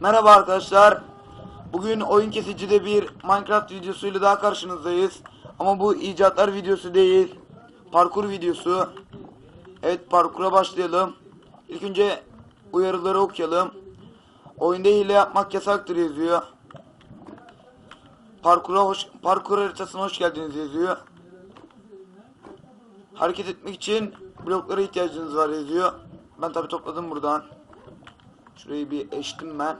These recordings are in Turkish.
Merhaba arkadaşlar. Bugün oyun kesicide bir Minecraft videosuyla daha karşınızdayız. Ama bu icatlar videosu değil. Parkur videosu. Evet parkura başlayalım. İlk önce uyarıları okuyalım. Oyunda hile yapmak yasaktır yazıyor. Parkura hoş, parkur haritasına hoş geldiniz yazıyor. Hareket etmek için bloklara ihtiyacınız var yazıyor. Ben tabi topladım buradan. Şurayı bir eştim ben.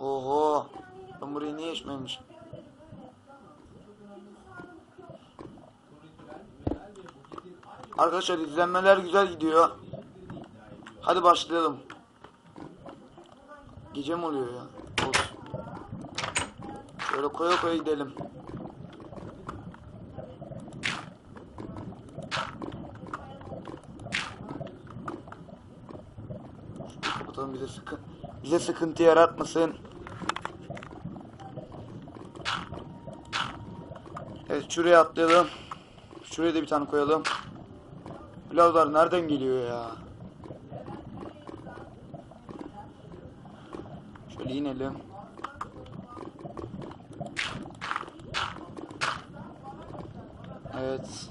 Oho. Ben burayı niye eşmemişim? Arkadaşlar izlenmeler güzel gidiyor. Hadi başlayalım. Gece mi oluyor ya? Olsun. Şöyle koya koya gidelim. Kapatalım bize sıkı bize sıkıntı yaratmasın. Evet şuraya atlayalım. Şuraya da bir tane koyalım. Lavlar nereden geliyor ya? Şöyle inelim. Evet.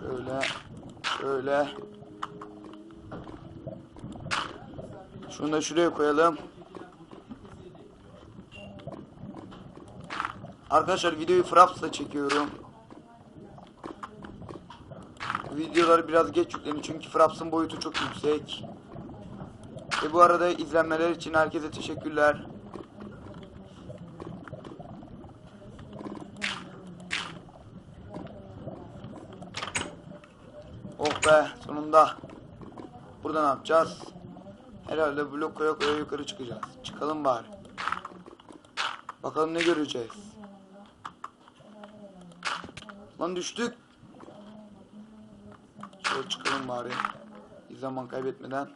Şöyle. Şöyle. Şunu da şuraya koyalım. Arkadaşlar videoyu Fraps'la çekiyorum. Videoları biraz geç yükleniyor çünkü Fraps'ın boyutu çok yüksek. Ve bu arada izlenmeler için herkese teşekkürler. Oh be sonunda. Burada ne yapacağız? Herhalde blok koya yukarı çıkacağız. Çıkalım bari. Bakalım ne göreceğiz. Lan düştük. Şöyle çıkalım bari. Bir zaman kaybetmeden.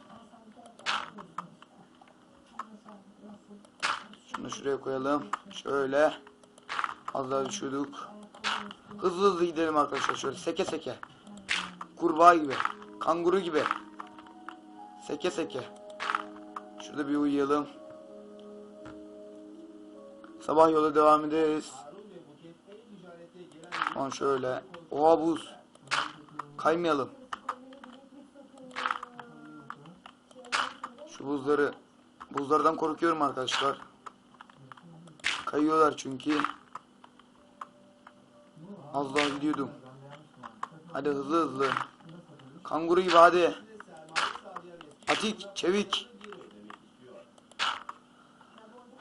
Şunu şuraya koyalım. Şöyle. Az daha düşüyorduk. Hızlı hızlı gidelim arkadaşlar. Şöyle seke seke. Kurbağa gibi. Kanguru gibi. Seke seke. Şurada bir uyuyalım. Sabah yola devam ederiz. Aman şöyle. Oha buz. Kaymayalım. Şu buzları buzlardan korkuyorum arkadaşlar. Kayıyorlar çünkü. Az daha gidiyordum. Hadi hızlı hızlı. Kanguru gibi hadi. Atik, çevik.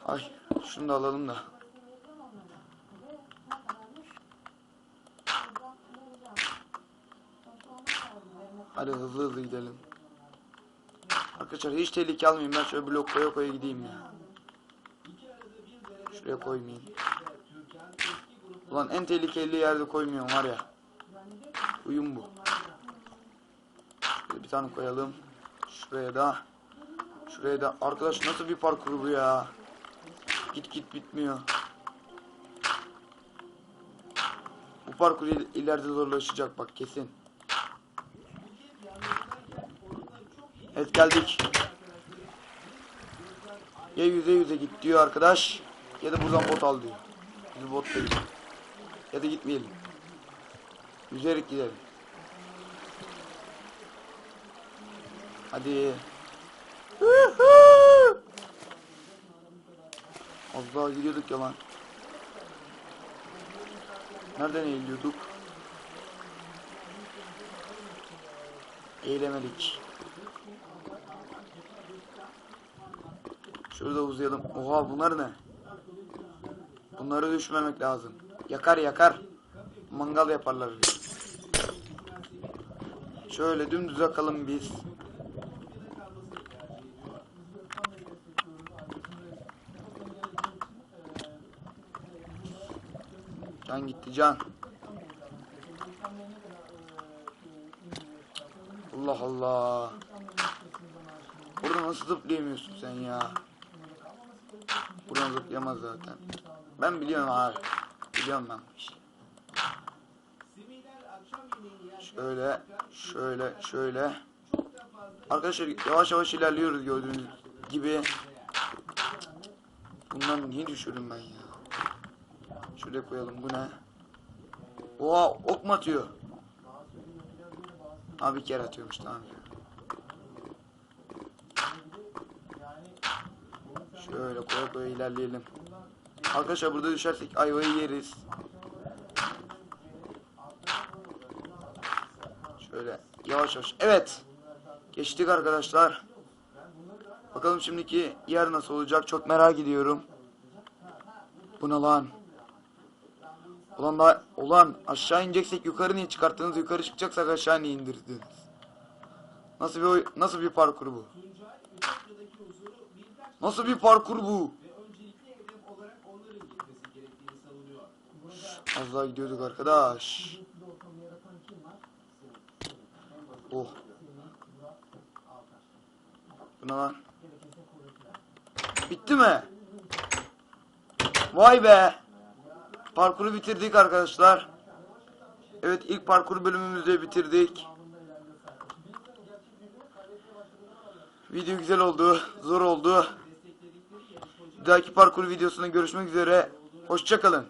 Ay, şunu da alalım da. Hadi hızlı hızlı gidelim. Arkadaşlar hiç tehlike almayayım. Ben şöyle blok koya koya gideyim ya. Şuraya koymayayım. Ulan en tehlikeli yerde koymuyorum var ya. Uyum bu. Şöyle bir tane koyalım. Şuraya da. Şuraya da. Arkadaş nasıl bir parkur bu ya? Git git bitmiyor. Bu parkur il- ileride zorlaşacak bak kesin. Evet geldik. Ya yüze yüze git diyor arkadaş. Ya da buradan bot al diyor. Biz bot değil. Ya da gitmeyelim. Yüzerek gidelim. Hadi. Az daha gidiyorduk ya lan. Nereden eğiliyorduk? Eğilemedik. Şurada uzayalım. Oha bunlar ne? Bunları düşmemek lazım. Yakar yakar. Mangal yaparlar. Şöyle dümdüz akalım biz. Can gitti can. Allah Allah. Burada nasıl zıplayamıyorsun sen ya? Buradan zıplayamaz zaten. Ben biliyorum abi. Biliyorum ben bu işi. Şöyle, şöyle, şöyle. Arkadaşlar yavaş yavaş ilerliyoruz gördüğünüz gibi. Bundan niye düşürdüm ben ya? Şuraya koyalım bu ne? Oha ok mu atıyor? Abi kere atıyormuş tamam. Şöyle koya koya ilerleyelim. Arkadaşlar burada düşersek ayvayı yeriz. Şöyle yavaş yavaş. Evet. Geçtik arkadaşlar. Bakalım şimdiki yer nasıl olacak çok merak ediyorum. Bu lan? Ulan da ulan aşağı ineceksek yukarı niye çıkarttınız? Yukarı çıkacaksak aşağı niye indirdiniz? Nasıl bir nasıl bir parkur bu? Nasıl bir parkur bu? Az daha gidiyorduk arkadaş. Oh. Bu ne lan? Bitti mi? Vay be. Parkuru bitirdik arkadaşlar. Evet ilk parkur bölümümüzü bitirdik. Video güzel oldu. Zor oldu. Bir dahaki parkur videosunda görüşmek üzere. Hoşçakalın.